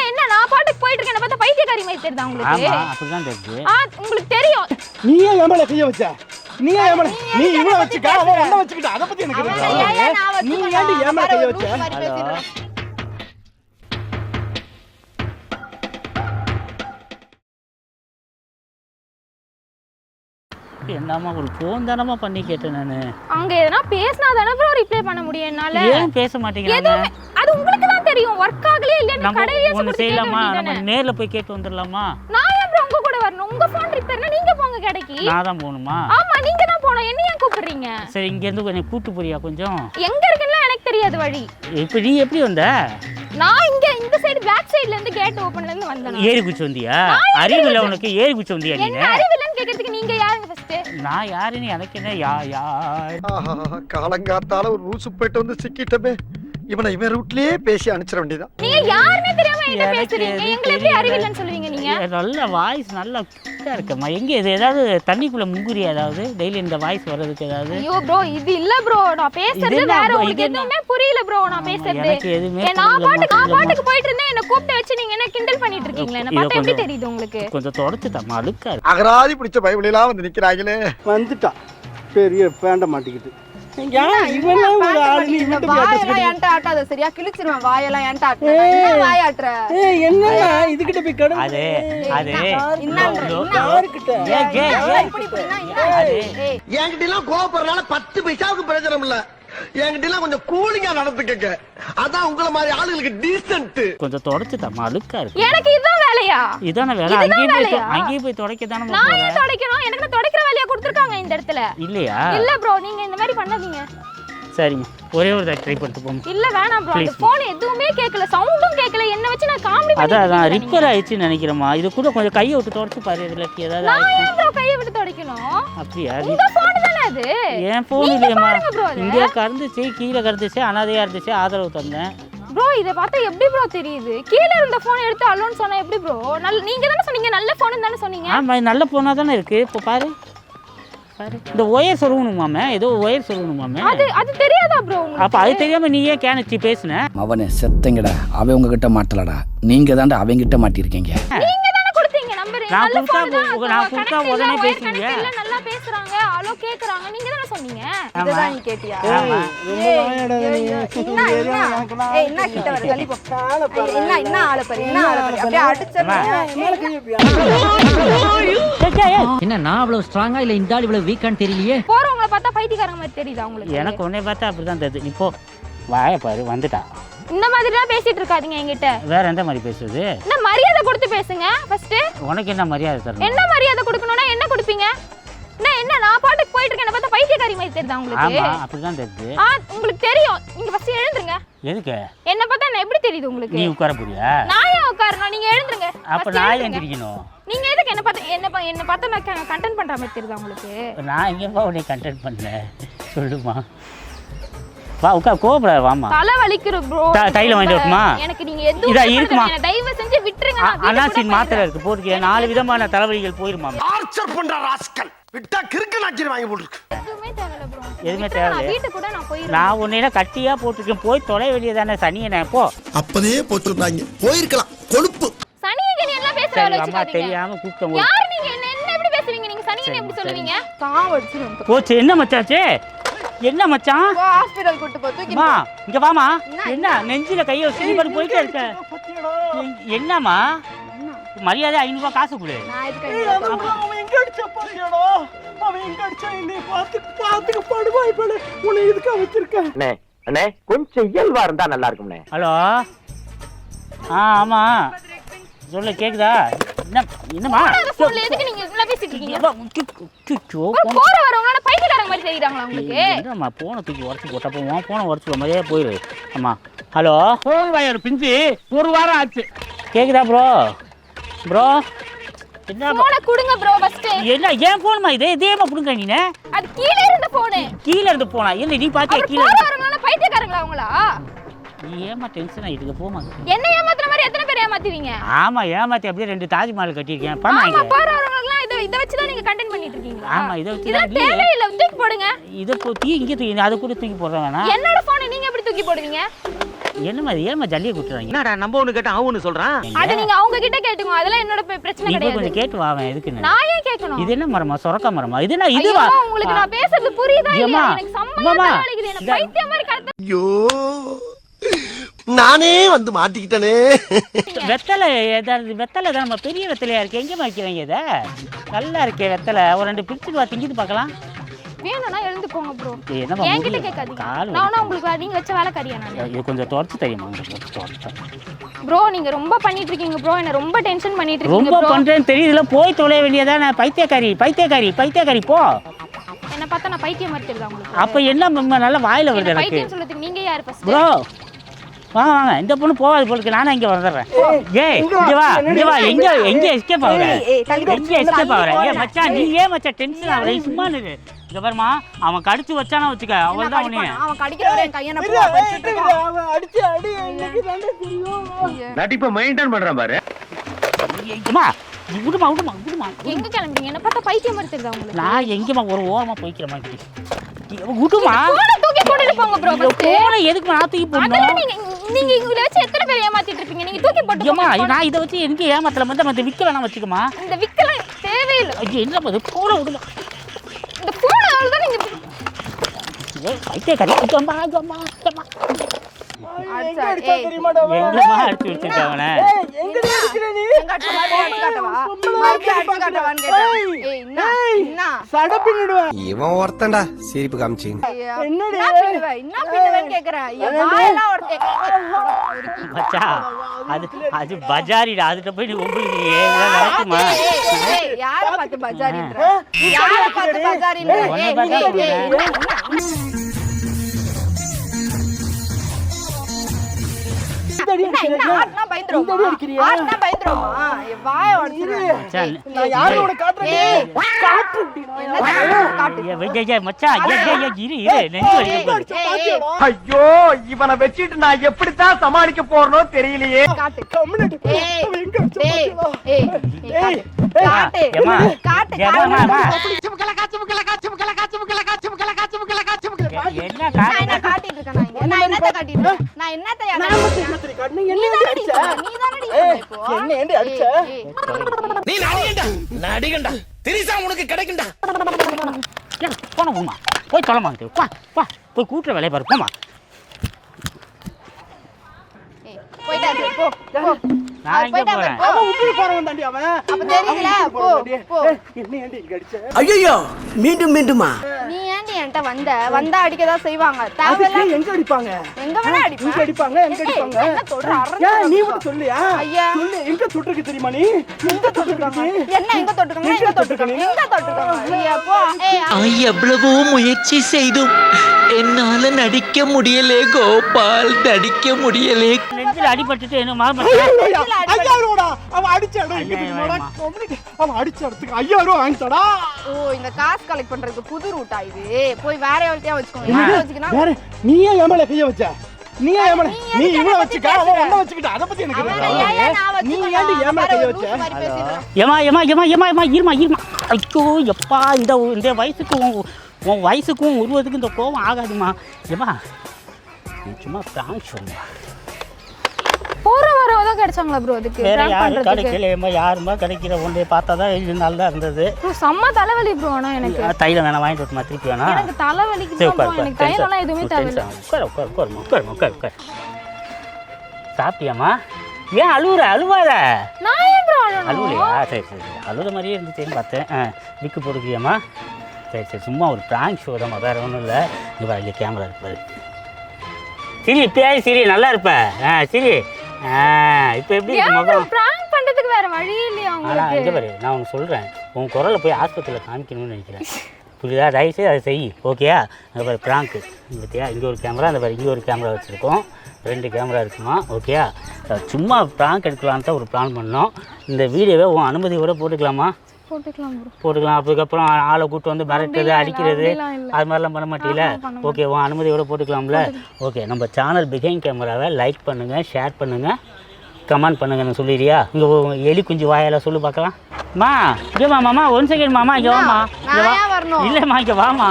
என்ன? நான் பாட்டுக்கு போயிட்டு இருக்கேன் என்ன பார்த்தா பைத்தியக்காரி மாதிரி தெரியுதா உங்களுக்கு? உங்களுக்கு தெரியும். நீ ஏன் மேல கைய வச்ச? நீ ஏன் என் மேல நீ இவள வச்சுக்க பேசுற? உன்ன வச்சுக்கிட்ட அத பத்தி எனக்கு நான் நீ? ஏன்டி என் மேல பாரு, கைய ஒரு வச்ச. என்னம்மா ஒரு ஃபோன் தானம்மா பண்ணி கேட்டேன் நானு. அங்க எதனா பேசினா தானே ப்ரோ ரிப்ளை பண்ண முடியும் என்னால? ஏன் பேச மாட்டேங்கிறாங்க எதுவுமே அது உங்களுக்கு தான் தெரியும். ஒர்க் ஆகலையே இல்லையா நம்ம கடையிலே ஒண்ணு கொடுத்து கேட்க செய்யலாமா? நம்ம நேர்ல போய் கேட்டு வந்துடலாமா? நான் ஏன் ப்ரோ உங்க ஃபோன் ரிப்பேர்னா நீங்க போங்க கடைக்கு. நான் தான் போகணுமா? ஆமா நீங்க தான் போகணும். என்ன ஏன் கூப்பிடுறீங்க? சரி இங்க இருந்து கொஞ்சம் கூட்டு போறியா கொஞ்சம்? எங்க இருக்குன்னு எனக்கு தெரியாது வழி. இப்போ நீ எப்படி வந்த? நான் இங்க இந்த சைடு பேக் சைடுல இருந்து கேட் ஓபன்ல இருந்து வந்தேன். ஏறி குச்சி வந்தியா? அறிவு இல்லை உனக்கு ஏறி குச்சி வந்தியா நீ? என்ன அறிவில்லைன்னு கேக்குறதுக்கு நீங்க யாருங்க ஃபர்ஸ்ட் நான் யாருன்னு எனக்கு என்ன யா யார்? ஆஹா, காலங்காத்தால ஒரு ரூசு போயிட்டு வந்து சிக்கிட்டமே. இவனை இவன் ரூட்லயே பேசி அனுப்பிச்சிட வேண்டியதான் நீங்க யாருன்னே தெரியாம என்ன பேசுறீங்க. எங்களை எப்படி. அறிவில்லைன்னு சொல்லுவீங்க நீங்க? நல்ல வாய்ஸ் நல்லா கிட்டா இருக்கம்மா எங்க இது? ஏதாவது தண்ணிக்குள்ள முங்குறியா ஏதாவது? டெய்லி இந்த வாய்ஸ் வர்றதுக்கு ஏதாவது? ஐயோ ப்ரோ இது இல்ல ப்ரோ நான் பேசுறது வேற? உங்களுக்கு இது என்ன? எதுவுமே புரியல ப்ரோ நான் பேசுறது. எனக்கு எதுவுமே நான் பாட்டுக்கு நான். பாட்டுக்கு போயிட்டு இருந்தேன். என்ன கூப்பிட்டு வச்சு நீங்க என்ன கிண்டல் பண்ணிட்டு இருக்கீங்களா? என்ன பார்த்தா எப்படி தெரியுது உங்களுக்கு? கொஞ்சம் தொடச்சு தம்மா அழுக்கா அகராதி பிடிச்ச பைபிளெல்லாம் வந்து நிக்கிறாங்களே. வந்துட்டான் பெரிய பேண்ட மாட்டிக்கிட்டு. சரியா? கிழிச்சிருவேன் வாயெல்லாம் என்கிட்ட ஆட்டுற என்ன வாயாட்டுற? ஏய் என்னடா இதுகிட்ட போய் கடன் அது அது என்னன்ற, லோ- என்ன? யாருக்கிட்ட? ஏய், ஏய், ஏய். இப்படி இப்படின்னா என்ன? அது ஏய், என்கிட்ட எல்லாம் கோவப்படுறதுனால பத்து பைசாவுக்கு பிரயோஜனம் இல்ல. என்கிட்ட எல்லாம் கொஞ்சம் கூலிங்கா நடந்துக்கங்க. அதான் உங்களை மாதிரி ஆளுங்களுக்கு டீசென்ட் கொஞ்சம் தொடச்சு தம்மா அழுக்கா இருக்கு எனக்கு இதுதான் வேலையா? இதானே வேலை? அங்கேயும் போய் போய் தொடக்க தானே நான் போறேன் ஏன் துடைக்கணும்? எனக்கு இடத்துல இல்லையா? இல்ல ப்ரோ நீங்க இந்த மாதிரி பண்ணாதீங்க. சரிம்மா ஒரே ஒரு ட்ரை பண்ணிட்டு போங்க. இல்ல வேணாம் ப்ரோ அந்த. போன் எதுவுமே கேட்கல சவுண்டும் கேட்கல என்ன வச்சு நான் காமெடி அதான் அதான். ரிப்பேர் ஆயிடுச்சுன்னு நினைக்கிறேம்மா. இது கூட கொஞ்சம் கையை விட்டு தொடச்சு பாரு இதுல ஏதாவது நான் ஆயிடுச்சு. ஏன் ப்ரோ கையை விட்டு துடைக்கணும்? அப்படியா? உங்க போன் தானே அது? என் ஃபோன் நீங்க இல்லையம்மா. இங்கே கறந்துச்சு கீழே கறந்துச்சு அனாதையா இருந்துச்சு ஆதரவு தந்தேன். ப்ரோ இத பார்த்தா எப்படி ப்ரோ தெரியுது? கீழ இருந்த போன் எடுத்து அலோன்னு சொன்னா எப்படி ப்ரோ நல்ல நீங்க தானே சொன்னீங்க நல்ல போன் தானே சொன்னீங்க. ஆமா நல்ல ஃபோனாக தானே இருக்கு. இப்போ பாரு. இந்த ஒயர் சொருகணுமாமே ஏதோ ஒயர் சொருகணுமாமே அது அது தெரியாதா ப்ரோ அப்போ அது தெரியாம நீ ஏன் கேனச்சி பேசுன? அவனே செத்தங்கடா. அவன் உங்ககிட்ட மாட்டலடா. நீங்க தாண்டா அவங்கிட்ட மாட்டிருக்கீங்க. நீங்க தானே கொடுத்தீங்க நம்பர் நான் கொடுத்தா நான் கொடுத்தா உடனே பேசுவீங்க. அலோ கேக்குறாங்க. நீங்க தானே சொன்னீங்க? இதுதான் நீ கேட்டியா? என்ன, கிட்ட வர, தள்ளி போ. என்ன, என்ன ஆளு பாரு, என்ன ஆளு பாரு. அப்படியே அடிச்சிடுறேன். மேல கை வைப்பியா? என்ன நான் அவ்வளவு ஸ்ட்ராங்கா இல்ல இந்த ஆள் இவ்வளவு வீக்கான்னு தெரியலையே? போறவங்கள பார்த்தா பைத்தியக்காரங்க மாதிரி தெரியுதா உங்களுக்கு? எனக்கு உன்னை பார்த்தா அப்படிதான் தெரியுது. நீ போ. வாய பாரு வந்துட்டா. இந்த மாதிரிலாம் பேசிட்டு இருக்காதீங்க என்கிட்ட. வேற எந்த மாதிரி பேசுறது? என்ன மரியாதை கொடுத்து பேசுங்க ஃபர்ஸ்ட் உனக்கு என்ன மரியாதை தரணும்? என்ன மரியாதை கொடுக்கணும்னா என்ன கொடுப்பீங்க? என்ன நான் பாட்டுக்கு போயிட்டு இருக்கேன் என்ன பார்த்தா பைத்தியக்காரி மாதிரி தெரியுதா உங்களுக்கு? ஆமா அப்படிதான் தெரியுது. ஆ உங்களுக்கு தெரியும். நீங்க ஃபர்ஸ்ட் எழுந்துருங்க. எதுக்கு? என்ன பார்த்தா என்ன எப்படி தெரியுது உங்களுக்கு? நீ உட்கார போறியா? நான் ஏன் உட்காரணும்? நீங்க எழுந்துருங்க. அப்ப நான். எந்திரிக்கணும்? நீங்க எதுக்கு என்ன பார்த்து என்ன என்ன பார்த்தா நான் கண்டென்ட் பண்ற மாதிரி தெரியுதா உங்களுக்கு? நான் எங்கேப்பா உன்னை கண்டெக்ட் பண்ணேன் சொல்லுமா. வா உட்கார் கோபப்படாத வாமா தலை வலிக்குற ப்ரோ த- தைலம் வாங்கிட்டு வரட்டுமா? எனக்கு நீங்க எதுவும் இதா இருக்குமா? தயவு செஞ்சு விட்டுருங்க. நான் அனாசின் மாத்திரை. இருக்கு போட்டுக்க நாலு விதமான தலைவலிகள் போயிருமா டார்ச்சர் பண்ற ராஸ்கல். விட்டா கிறுக்கு நாச்சிரி வாங்கி போட்டுருக்கு. எதுவுமே தேவையில்ல ப்ரோ எதுவுமே நான் தேவையில்ல வீட்டுக்கு கூட நான் போயிடுறேன் நான் உன்னை கட்டியா போட்டிருக்கேன். போய் தொலை வெளியே தானே சனியனே போ. அப்பதே போச்சுருந்தாங்க போயிருக்கலாம். கொழுப்பு. சனியகனி எல்லாம் பேசுற சரி வேலை அம்மா தெரியாம கூப்பிட்டவங்க யார் நீங்க? என்ன என்ன எப்படி பேசுவீங்க நீங்க? சனியகனி எப்படி சொல்லுவீங்க? சாவு அடிச்சிருவேன். போச்சு. என்ன மச்சாச்சு? என்ன மச்சான்? போ, hospital கூட்டிட்டு போ, அம்மா போ. இங்க வாமா என்ன, நெஞ்சில கைய வச்சு போயிட்டே இருக்க. பத்தியடா. மரியாதை ஐநூறு ரூபாய் காசு கொடு. நான் இதுக்கு ஏய், அந்த புள்ள அவன் எங்க அடிச்சா பாத்தியாடா? அவன் எங்க அடிச்சா என்னைய பார்த்து பார்த்துக்க படுவாய் படு. உன்னை இதுக்கா வச்சிருக்கேன்? அண்ணே அண்ணே கொஞ்சம் இயல்பா இருந்தா நல்லா இருக்கும்ண்ணே. ஹலோ? ஆ ஆமா. சொல்லு கேக்குதா? என்ன என்னம்மா? போன்ல எதுக்கு நீங்க இதெல்லாம் பேசிட்டு இருக்கீங்க? ஏப்பா, உச்சு- உச்சுச்சோ, ஒரு போன- போற வரவங்களோட பைத்தியக்காரங்க மாதிரி தெரியுறாங்களா உங்களுக்கு? என்னம்மா போனை தூக்கி உடச்சி போட்டப்போ உன் போனை உடச்சி மாதிரியே போயிரு. ஆமா ஹலோ? போன் வயர் பிஞ்சு. ஒரு வாரம் ஆச்சு. கேக்குதா ப்ரோ ப்ரோ என்ன போனை கொடுங்க ப்ரோ ஃபர்ஸ்ட் என்ன ஏன் போனுமா இதே? இதேமா புடுங்க நீனே அது கீழே இருந்த போனு கீழே இருந்து போனா என்ன நீ பாத்தியா கீழே போற வரவங்க பைத்தியக்காரங்களா அவங்களா நீ ஏமா டென்ஷன் ஆயிட்டு போமா என்ன ஏமாத்துற மாதிரி எத்தனை பேர் ஏமாத்துவீங்க? ஆமா ஏமாத்தி அப்படியே ரெண்டு தாஜ்மஹால் கட்டியிருக்கேன். ஆமா பண்ணாங்க போற வரவங்களுக்குலாம் இதை இதை வச்சு தான் நீங்க கண்டென்ட் பண்ணிட்டு இருக்கீங்களா ஆமா இதை வச்சு நீ- தேவையில்லை தூக்கி போடுங்க. இதை தூக்கி இங்கே தூக்கி அதை கூட தூக்கி போடுற வேணாம் என்னோட போனை நீங்க எப்படி தூக்கி போடுவீங்க? என்னம்மா இது? ஏமா ஜல்லியை குட்டுறாங்க என்னடா நம்ம ஒண்ணு கேட்டா அவனு சொல்றான்? அது நீங்க அவங்க கிட்ட கேட்டுங்க அதெல்லாம் என்னோட பிரச்சனை கிடையாது. கொஞ்சம் கேட்டு வாவேன் எதுக்குன்னு. நான் ஏன் கேட்கணும்? இது என்ன மரமா? சொரக்கா மரமா? இது என்ன இது ஐயோ, வா. உங்களுக்கு நான் பேசுறது புரியுதா இல்லையா? ஏம்மா, எனக்கு செம்மையா தலைவலிக்குது. பைத்தியம் மாதிரி கடத்த ஐயோ. நானே வந்து மாட்டிக்கிட்டனே. வெத்தலை ஏதாவது வெத்தலை தான் நம்ம பெரிய வெத்தலையா இருக்கு? எங்கேம்மா வைக்கிறீங்க இதை? நல்லா இருக்கே வெத்தலை. ஒரு ரெண்டு பிரிச்சுட்டு வா திங்கிட்டு பார்க்கலாம். வேணும்னா எழுந்து போங்க ப்ரோ என்கிட்ட. கேட்காதீங்க. கால் நான் ஒன்றும் உங்களுக்கு நீங்க வச்ச வேலை கறியா நான்? இது கொஞ்சம் தொடச்சு தெரியுமா? ப்ரோ நீங்க ரொம்ப பண்ணிட்டு இருக்கீங்க ப்ரோ என்ன ரொம்ப டென்ஷன் பண்ணிட்டு இருக்கீங்க ரொம்ப ப்ரோ பண்றேன்னு தெரியுதுல போய் தொலைய வேண்டியதானே பைத்தியக்காரி பைத்தியக்காரி பைத்தியக்காரி போ. என்ன பார்த்தா நான் பைத்தியம் மாதிரி தெரியுதா உங்களுக்கு? அப்ப என்ன மம்ம நல்லா வாயில வருது எனக்கு? பைத்தியம் சொல்றதுக்கு நீங்க யாரு ஃபர்ஸ்ட் ப்ரோ வாங்க வாங்க இந்த பொண்ணு போகாது போலுக்கு. நானும் இங்க வந்துடுறேன். ஏய் இங்க வா இங்க வா. எங்க எங்க எஸ்கேப் ஆகுற? எங்க எஸ்கேப் ஆகுற? ஏ மச்சான் நீ ஏன் மச்சான் டென்ஷன் ஆகுற? சும்மா நில்லு இங்க பாருமா அவன் கடிச்சு வச்சானா வச்சுக்க அவள் தான் அவன் கடிக்கிற வரை என் கையனை இல்ல, ஏய், அவன் அடிச்சு அடி இன்னைக்கு தானே தெரியும். நடிப்ப மெயின்டைன் பண்றான் பாரு. நீ விடுமா விடுமா விடுமா. எங்க கிளம்புறீங்க என்ன பார்த்தா பைத்தியம் மாதிரி தெரியுதா உங்களுக்கு? நான் எங்கேம்மா ஒரு ஓரமா போய்க்கிற மாதிரி விடுமா. தூக்கி போட்டுட்டு போங்க ப்ரோ போன எதுக்கு நான் தூக்கி போடணும்? நீங்க இவங்கள வச்சு எத்தனை பேர் ஏமாத்திட்டு இருப்பீங்க? நீங்க தூக்கி போட்டு. நான் இதை வச்சு எனக்கு ஏமாத்தல? வந்து மற்ற விற்க வேணாம் வச்சுக்கமா இந்த விக்கலாம் தேவையில்லை. ஐயோ என்ன பண்ணுது போன விடுமா இந்த போன் தான் நீங்க ஏய் பைத்தியக்காரி ஐயம்மா ஐயம்மா ஐயம்மா எங்க அடிச்சா தெரியுமாடா அவன்? எங்கம்மா அடிச்சு வச்சிருக்க அவனை ஏய், எங்கடி அடிக்கிற நீ? எங்க அடிச்ச மாதிரி அடிச்சு காட்டவா? மறுபடியும் அடிச்சு காட்டவான்னு கேட்டேன். ஏய் என்ன என்ன சட பின்னிடுவேன். இவன் ஒருத்தன்டா. சிரிப்பு காமிச்சு. என்னடி? அது அது பஜாரிடா. அதுட்ட போய் நீ உங்களுக்கு ஏன் நடக்குமா? ஏய், ஏய், யார பார்த்து பஜாரின்ற? யார பார்த்து பஜாரின்ற? உன்னை ஏய், பார்த்தா ஏய், புரியல. ஏய், என்ன, என்ன, என்ன? இந்த அடி வாயை நான் யாரும் காட்டுறேன் காட்டு என்ன? காட்டு. மச்சான் இரு இரு நெஞ்சு ஐயோ இவனை வச்சுட்டு நான் எப்படித்தான் சமாளிக்க போறனோ தெரியலையே காட்டு. அவன் எங்க ஏய்? ஏய், காட்டு. காட்டு. நான் என்ன என்னத்த? நான் என்னத்த ஏண்டி அடிச்ச? ஏய், ஏய். நீ நடிகண்டா? நடிகண்டா? திரிசா உனக்கு கிடைக்குண்டா? ஏய், போன போமா போய் தொலைமா வா வா. போய் கூட்டுற வேலையை பாரு. போமா மீண்டும் மீண்டுமா? நீ என்கிட்ட வந்த வந்தா அடிக்கதான் செய்வாங்க. அதுக்கு தேவையில்லாம் எங்க அடிப்பாங்க? எங்க வேணா அடிப்பாங்க? எங்க அடிப்பாங்க? ஏன் நீ. மட்டும் சொல்லியா? ஐயா. சொல்லு எங்க தொட்டிருக்கு தெரியுமா நீ? எங்க தொட்டிருக்காங்க? என்ன எங்க தொட்டுருக்காங்க? எங்க தொட்டுருக்காங்க? எங்க தொட்டுருக்காங்க? ஐயா, போ. ஏய் எவ்வளவோ முயற்சி செய்தும் என்னால நடிக்க முடியலே கோபால் நடிக்க முடியலே. நெஞ்சில் அடிபட்டுட்டு என்ன அவன் ஐயாயிரமா? கம்முனு. அவன் அடிச்ச இடத்துக்கு ஐயாயிரம் ரூபா வாங்கிட்டாடா. ஓ இந்த காசு கலெக்ட் பண்றதுக்கு புது ரூட்டா இது? போய் வேற எவ்வளோத்தையா வச்சுக்கோங்க. யாரை வச்சுக்கினா வேற நீ ஏன் ஏன் மேல கைய வச்ச? நீ ஏன் ஏன் மேல நீ இவள வச்சுக்க பத்தி அவன் பேசுற? ஒண்ண வச்சுக்கிட்ட அத பத்தி எனக்கு அவன் நீ? ஏன்டி கைய வச்ச. ஏமா ஏமா ஏமா ஏமா ஏமா இருமா இருமா ஐயோ எப்பா இந்த இந்த வயசுக்கு உன் உன் வயசுக்கும் உருவத்துக்கும் இந்த கோவம் ஆகாதுமா ஏமா நீ சும்மா பிராங்க் சொல்லுமா தான் கிடைச்சாங்களா ப்ரோ அதுக்கு? வேற யாரும் கிடைக்கலையேம்மா யாருமா கிடைக்கிற ஒன்றே பார்த்தா தான் இது நல்லா இருந்தது. ப்ரோ செம்ம தலைவலி ப்ரோ ஆனா எனக்கு. தைலம் வேணாம் வாங்கிட்டு வரட்டுமா திருப்பி வேணா எனக்கு தலைவலிக்கு சரி உட்கார். உட்கார் எனக்கு தைலம்லாம் எதுவுமே தேவையில்லை. உட்கார் உட்கார் உட்காருமா உட்கார் உட்கார் சாப்பிட்டியாம்மா? ஏன் அழுவுற? அழுவாத? நான் ஏன் ப்ரோ அழணும் அழுவலையா? சரி சரி சரி. அழுகுற மாதிரியே இருந்துச்சேன்னு பார்த்தேன். ஆ விக்கு போட்டுக்கிறியாம்மா? சரி சரி சும்மா ஒரு ப்ராங்க் ஷோ தான் வேறு ஒன்றும் இல்லை. இங்கே பாரு இங்கே கேமரா இருப்பாரு சிரி பேய் சிரி நல்லா இருப்ப. ஆ சிரி. இப்போ எப்படி முகம் பிராங்க் பண்றதுக்கு வேற வழி இல்லையா ஆனால் இங்கே உங்களுக்கு? பாரு நான் உனக்கு சொல்கிறேன் உன் குரலை போய் ஆஸ்பத்திரியில் காமிக்கணும்னு நினைக்கிறேன். புரியுதா? தயவுசெய்து அதை செய். ஓகேயா அந்த பாரு ப்ராங்க்கு பார்த்தியா இங்கே ஒரு கேமரா அந்த பாரு இங்கே ஒரு கேமரா வச்சுருக்கோம். ரெண்டு கேமரா இருக்குமா? ஓகேயா சும்மா ப்ராங்க் எடுக்கலான்னு தான் ஒரு பிளான் பண்ணோம். இந்த வீடியோவை உன் அனுமதியோட போட்டுக்கலாமா? போட்டுக்கலாம் போட்டுக்கலாம். அதுக்கப்புறம் ஆளை கூட்டு வந்து மிரட்டுறது அடிக்கிறது. அது மாதிரிலாம் பண்ண மாட்டீங்களா? ஓகே உன் அனுமதியோட போட்டுக்கலாம்ல? ஓகே நம்ம சேனல் பிகைன் கேமராவை லைக் பண்ணுங்கள் ஷேர் பண்ணுங்கள் கமெண்ட் பண்ணுங்கன்னு சொல்லிடுறியா? இங்கே எலி குஞ்சு வாயால சொல்லு பார்க்கலாம். மா இங்கே வா மாமா ஒன் செகண்ட் மாமா இங்கே வாமா? இல்லைம்மா இங்கே வாமா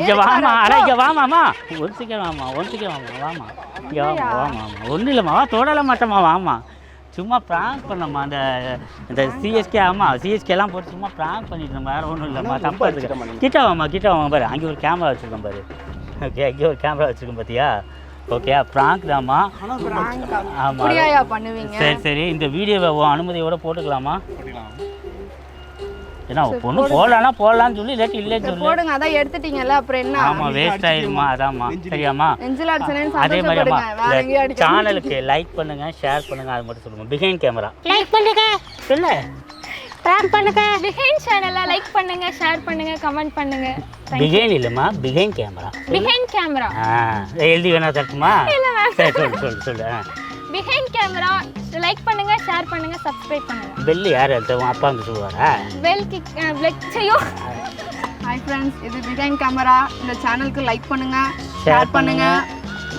இங்கே வாமா? அட இங்கே வா மாமா. ஒன் செகண்ட் வாமா ஒன் செகண்ட் வாமா வாமா இங்கே வாமா வாமா ஒன்றும் இல்லைம்மா தொடல மாட்டேம்மா வாமா சும்மா ப்ராங்க் பண்ணம்மா. அந்த இந்த சிஎஸ்கே ஆமாம் சிஎஸ்கேலாம் போட்டு சும்மா ப்ராங்க் பண்ணிட்டு நம்ம வேறு ஒன்றும் இல்லைம்மா தப்பாக இருக்கு கிட்ட வாமா கிட்ட வாமா பாரு அங்கே ஒரு கேமரா வச்சுருக்கோம் பாரு. ஓகே அங்கே ஒரு கேமரா வச்சுருக்கோம் பார்த்தியா ஓகே ப்ராங்க் தாம்மா. ஆமாம் சரி சரி இந்த வீடியோவை அனுமதியோட போட்டுக்கலாமா. ஏன்னா பொண்ணு போடலான்னா போடலான்னு சொல்லி இல்லாட்டி இல்லைன்னு சொல்லு. போடுங்க. அதான் எடுத்துட்டீங்கல்ல அப்புறம் என்ன? ஆமா வேஸ்ட் ஆயிருமா அதாம்மா. அடிச்சனேன்னு அதே மாதிரி சேனலுக்கு லைக் பண்ணுங்க ஷேர் பண்ணுங்க அது மட்டும் சொல்லுங்க. பிகைன் கேமரா லைக் பண்ணுங்க. சொல்லு. ப்ராங்க் பண்ணுங்க. பிஹைண்ட் சேனலை லைக் பண்ணுங்க ஷேர் பண்ணுங்க கமெண்ட் பண்ணுங்க. பிகைன் இல்லைம்மா பிகைன் கேமரா பிஹைண்ட் கேமரா எழுதி வேணா தட்டுமா சரி சொல்லு சொல்லு சொல்லு. பிஹைண்ட் கேமரா லைக் பண்ணுங்க ஷேர் பண்ணுங்க சப்ஸ்கிரைப் பண்ணுங்க. பெல்லு யார் எடுத்த உன் அப்பா வந்து சொல்லுவாரா? பெல் கிக் செய்யோ. ஹாய் ஃப்ரெண்ட்ஸ் இது பிகைன் கேமரா இந்த சேனலுக்கு லைக் பண்ணுங்க Share ஷேர் பண்ணுங்க.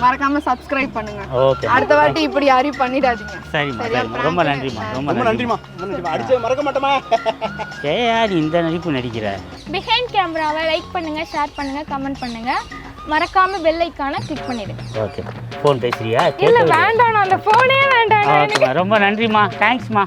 மறக்காம சப்ஸ்கிரைப் பண்ணுங்க. ஓகே அடுத்த வாட்டி இப்படி யாரையும் பண்ணிடாதீங்க. சரிம்மா சரிம்மா. ரொம்ப prank நன்றிம்மா ரொம்ப ரொம்ப நன்றிம்மா. நன்றிமா ரொம்ப நன்றிமா அடிச்சே மறக்க மாட்டோமா? ஏயா நீ இந்த நடிப்பு நடிக்கிற? பிஹைண்ட் கேமராவை லைக் பண்ணுங்க ஷேர் பண்ணுங்க கமெண்ட் பண்ணுங்க. மறக்காம பெல் ஐக்கானை கிளிக் பண்ணிடுங்க ஓகே ஃபோன் பேசுறியா? இல்ல. வேண்டாம் அந்த போனே வேண்டாம் ரொம்ப நன்றிம்மா. தேங்க்ஸ்மா